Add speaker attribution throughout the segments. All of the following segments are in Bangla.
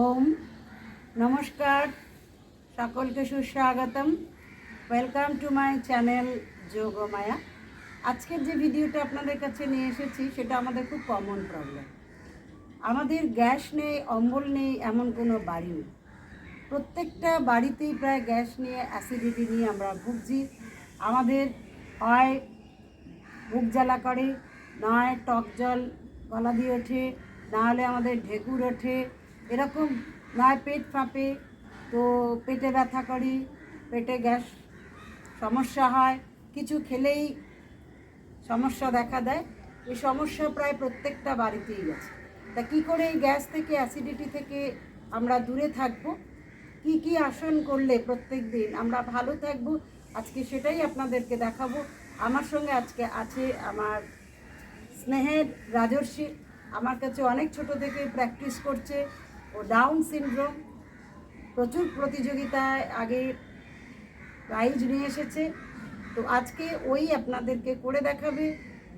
Speaker 1: ওম নমস্কার, সকলকে সুস্বাগতম। Welcome to my channel Yogmaya আজকের যে ভিডিওটা আপনাদের কাছে নিয়ে এসেছি, সেটা আমাদের খুব কমন প্রবলেম আমাদের গ্যাস নেই, অম্বল নেই, এমন কোনো বাড়ি নেই। প্রত্যেকটা বাড়িতেই প্রায় গ্যাস নিয়ে অ্যাসিডিটি নিয়ে আমরা ভুগছি। আমাদের হয় বুক জ্বালা করে নয় টক জল গলা দিয়ে ওঠে, না হলে আমাদের ঢেকুর ওঠে। এরকম নয়, পেট ফাঁপে, তো পেটে ব্যথা করে, পেটে গ্যাস সমস্যা হয়, কিছু খেলেই সমস্যা দেখা দেয়। এই সমস্যা প্রায় প্রত্যেকটা বাড়িতেই আছে। তা কী করে এই গ্যাস থেকে, অ্যাসিডিটি থেকে আমরা দূরে থাকব? কি কি আসন করলে প্রত্যেক দিন আমরা ভালো থাকব? আজকে সেটাই আপনাদেরকে দেখাবো। আমার সঙ্গে আজকে আছে আমার স্নেহের রাজর্ষি। আমার কাছে অনেক ছোট থেকে প্র্যাকটিস করছে। ও ডাউন সিনড্রোম প্রচুর প্রতিযোগিতায় আগে প্রাইজ নিয়ে এসেছে। তো আজকে ওই আপনাদেরকে করে দেখাবে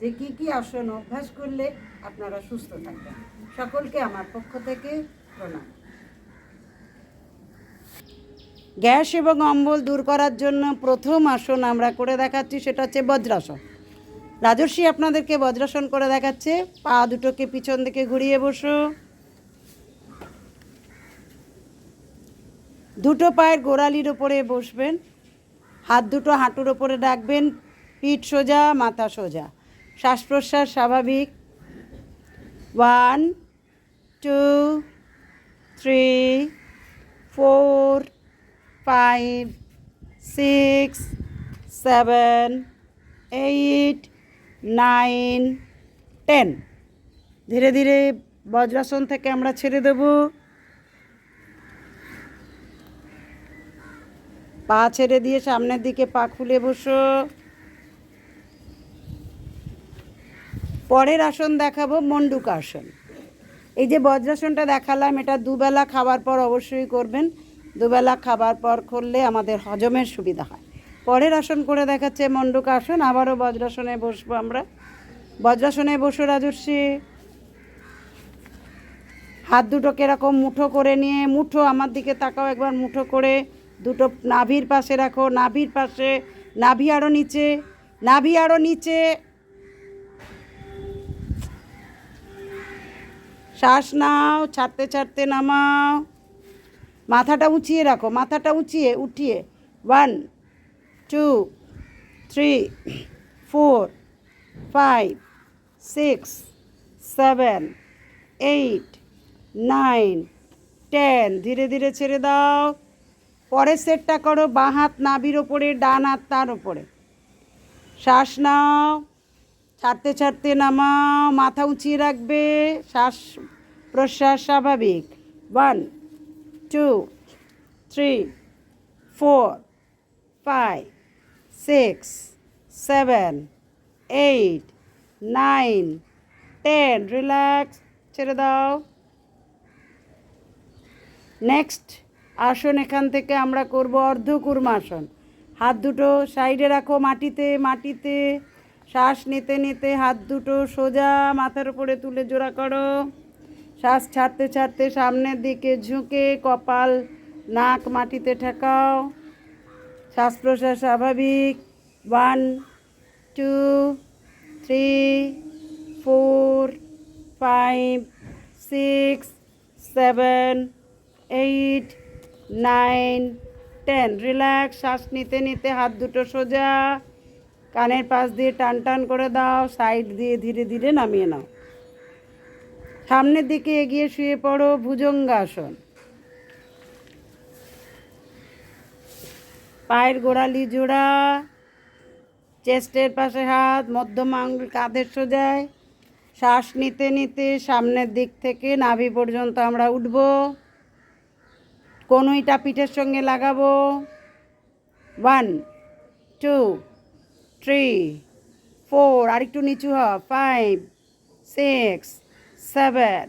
Speaker 1: যে কি কি আসন অভ্যাস করলে আপনারা সুস্থ থাকবেন। সকলকে আমার পক্ষ থেকে প্রণাম। গ্যাস এবং অম্বল দূর করার জন্য প্রথম আসন আমরা করে দেখাচ্ছি, সেটা হচ্ছে বজ্রাসন। রাজর্ষি আপনাদেরকে বজ্রাসন করে দেখাচ্ছে। পা দুটোকে পিছন দিকে ঘুরিয়ে বসো। দুটো পায়ের গোড়ালির ওপরে বসবেন, হাত দুটো হাঁটুর ওপরে রাখবেন, পিঠ সোজা, মাথা সোজা। শ্বাস প্রশ্বাস স্বাভাবিক। One, two, three, four, five, six, seven, eight, nine, ten. ধীরে ধীরে বজ্রাসন থেকে আমরা ছেড়ে দেব। পা ছেড়ে দিয়ে সামনের দিকে পা খুলে বসো। পরের আসন দেখাবো, মন্ডুক আসন। এই যে বজ্রাসনটা দেখালাম, এটা দুবেলা খাবার পর অবশ্যই করবেন। দুবেলা খাবার পর করলে আমাদের হজমের সুবিধা হয়। পরের আসন করে দেখাচ্ছে মন্ডুক আসন, আবারও বজ্রাসনে বসবো আমরা। বজ্রাসনে বসো রাজর্ষি। হাত দুটো এরকম মুঠো করে নিয়ে, মুঠো আমার দিকে তাকাও একবার, মুঠো করে। দুটো নাভির পাশে রাখো, নাভির পাশে, নাভি আরও নিচে, নাভি আরও নিচে। শ্বাস নাও, ছাড়তে ছাড়তে নামাও। মাথাটা উঁচিয়ে রাখো, মাথাটা উঁচিয়ে, উঠিয়ে। One two three four five six seven eight nine ten ধীরে ধীরে ছেড়ে দাও। পরের সেটটা করো, বাঁ হাত নাভির ওপরে, ডান হাত তার ওপরে। শ্বাস নাও, ছাড়তে ছাড়তে নামাও, মাথা উঁচিয়ে রাখবে, শ্বাস প্রশ্বাস স্বাভাবিক। One two three four five six seven eight nine ten relax ছেড়ে দাও। নেক্সট আসন এখান থেকে আমরা করব অর্ধকুর্মাসন হাত দুটো সাইডে রাখো মাটিতে মাটিতে। শ্বাস নিতে নিতে হাত দুটো সোজা মাথার উপরে তুলে জোড়া করো। শ্বাস ছাড়তে ছাড়তে সামনের দিকে ঝুঁকে কপাল, নাক মাটিতে ঠেকাও। শ্বাস প্রশ্বাস স্বাভাবিক। One, two, three, four, five, six, seven, eight nine, ten, relax, শ্বাস নিতে নিতে হাত দুটো সোজা। কানের পাশ দিয়ে টান টান করে দাও, সাইড দিয়ে ধীরে ধীরে নামিয়ে নাও। সামনের দিকে এগিয়ে শুয়ে পড়ো ভুজঙ্গাসন। পায়ের গোড়ালি জোড়া, চেস্টের পাশে হাত, মধ্যম আঙুল কাঁধের সোজায়। শ্বাস নিতে নিতে সামনের দিক থেকে নাভি পর্যন্ত আমরা উঠব। কনুইটা পিঠের সঙ্গে লাগাবো? ওয়ান টু থ্রি ফোর আরেকটু নিচু হ। Five six seven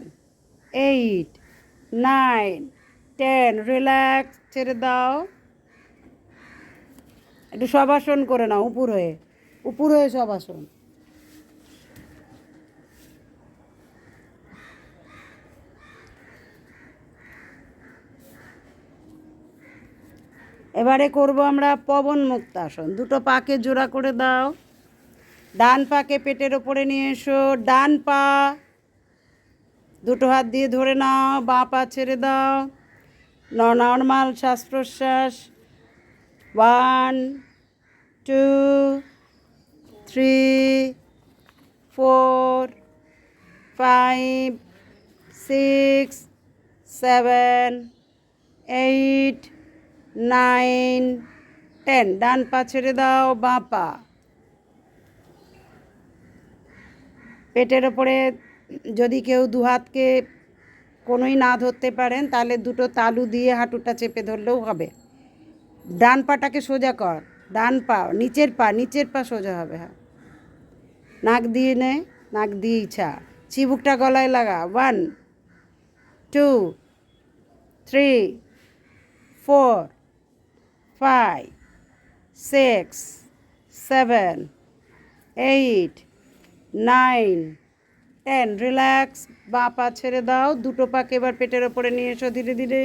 Speaker 1: eight nine ten relax ছেড়ে দাও। একটু সবাসন করে নাও, উপর হয়ে। উপর হয়ে সবাসন এবারে করব আমরা পবন মুক্তাসন দুটো পাকে জোড়া করে দাও। ডান পাকে পেটের ওপরে নিয়ে এসো। ডান পা। দুটো হাত দিয়ে ধরে নাও। বাঁ পা ছেড়ে দাও। নর্মাল শ্বাস প্রশ্বাস one, two, three, four, five, six, seven, eight nine, ten. ডান পা ছেড়ে দাও, বাঁ পা। পেটের ওপরে যদি কেউ দু হাতকে কোনোই না ধরতে পারেন, তাহলে দুটো তালু দিয়ে হাঁটুটা চেপে ধরলেও হবে। ডান পাটাকে সোজা কর। ডান পা, নিচের পা নিচের পা সোজা হবে হ্যাঁ। নাক দিয়ে নে, নাক দিয়ে ইচ্ছা চিবুকটা গলায় লাগা। One, two, three, four five six seven eight nine ten relax বাঁ পা ছেড়ে দাও, দুটো পাকে এবার পেটের ওপরে নিয়ে এসো ধীরে ধীরে।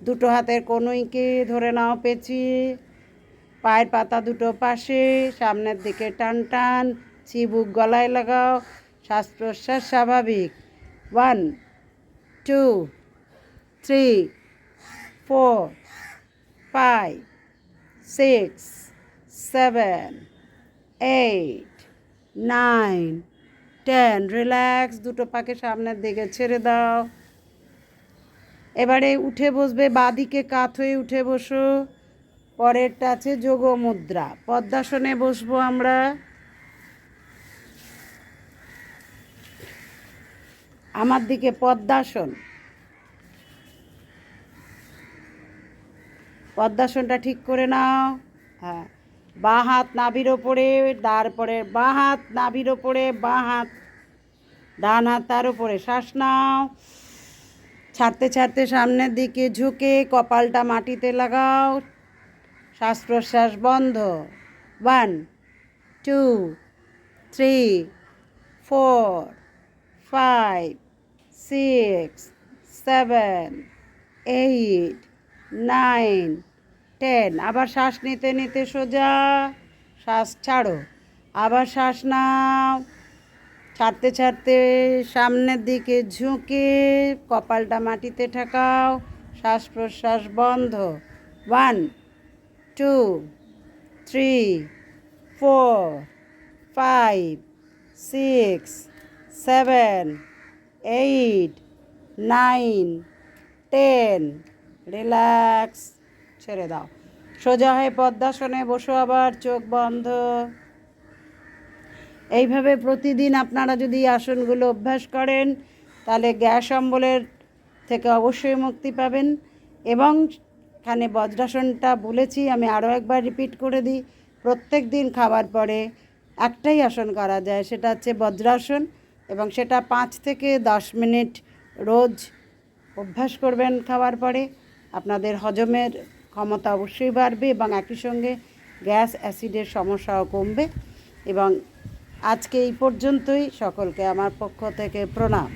Speaker 1: দুটো হাতের কনুইকে ধরে নাও পেঁচিয়ে। পায়ের পাতা দুটো পাশে, সামনের দিকে টান টান, চিবুক গলায় লাগাও। শ্বাস প্রশ্বাস স্বাভাবিক। One two three four six seven eight nine ten relax দুটো পাকে সামনের দিকে ছেড়ে দাও। এবারে উঠে বসবে, বাদিকে কাত হয়ে উঠে বসো। পরেরটা আছে যোগ মুদ্রা পদ্মাসনে বসবো আমরা। আমার দিকে পদ্মাসন। পদ্মাসনটা ঠিক করে নাও। হ্যাঁ। বাঁ হাত নাভির ওপরে তারপরে বাঁ হাত নাভির ওপরে, বাঁ হাত, ডান হাত তার উপরে। শ্বাস নাও। ছাড়তে ছাড়তে সামনের দিকে ঝুঁকে কপালটা মাটিতে লাগাও। শ্বাস প্রশ্বাস বন্ধ। One, two, three, four, five, six, seven, eight nine, ten, আবার শ্বাস নিতে নিতে সোজা, শ্বাস ছাড়ো। আবার শ্বাস নাও, ছাড়তে ছাড়তে সামনের দিকে ঝুঁকে কপালটা মাটিতে ঠেকাও, শ্বাস প্রশ্বাস বন্ধ। One, two, three, four, five, six, seven, eight, nine, ten relax ছেড়ে দাও। সোজা হয়ে পদ্মাসনে বসো আবার, চোখ বন্ধ। এইভাবে প্রতিদিন আপনারা যদি আসনগুলো অভ্যাস করেন, তাহলে গ্যাস অম্বলের থেকে অবশ্যই মুক্তি পাবেন। এবং এখানে বজ্রাসনটা বলেছি, আমি আরও একবার রিপিট করে দিই। প্রত্যেক দিন খাবার পরে একটাই আসন করা যায়, সেটা হচ্ছে বজ্রাসন। এবং সেটা পাঁচ থেকে দশ মিনিট রোজ অভ্যাস করবেন খাওয়ার পরে। আপনাদের হজমের ক্ষমতা অবশ্যই বাড়বে এবং একই সঙ্গে গ্যাস অ্যাসিডের সমস্যাও কমবে এবং আজকে এই পর্যন্তই সকলকে আমার পক্ষ থেকে প্রণাম।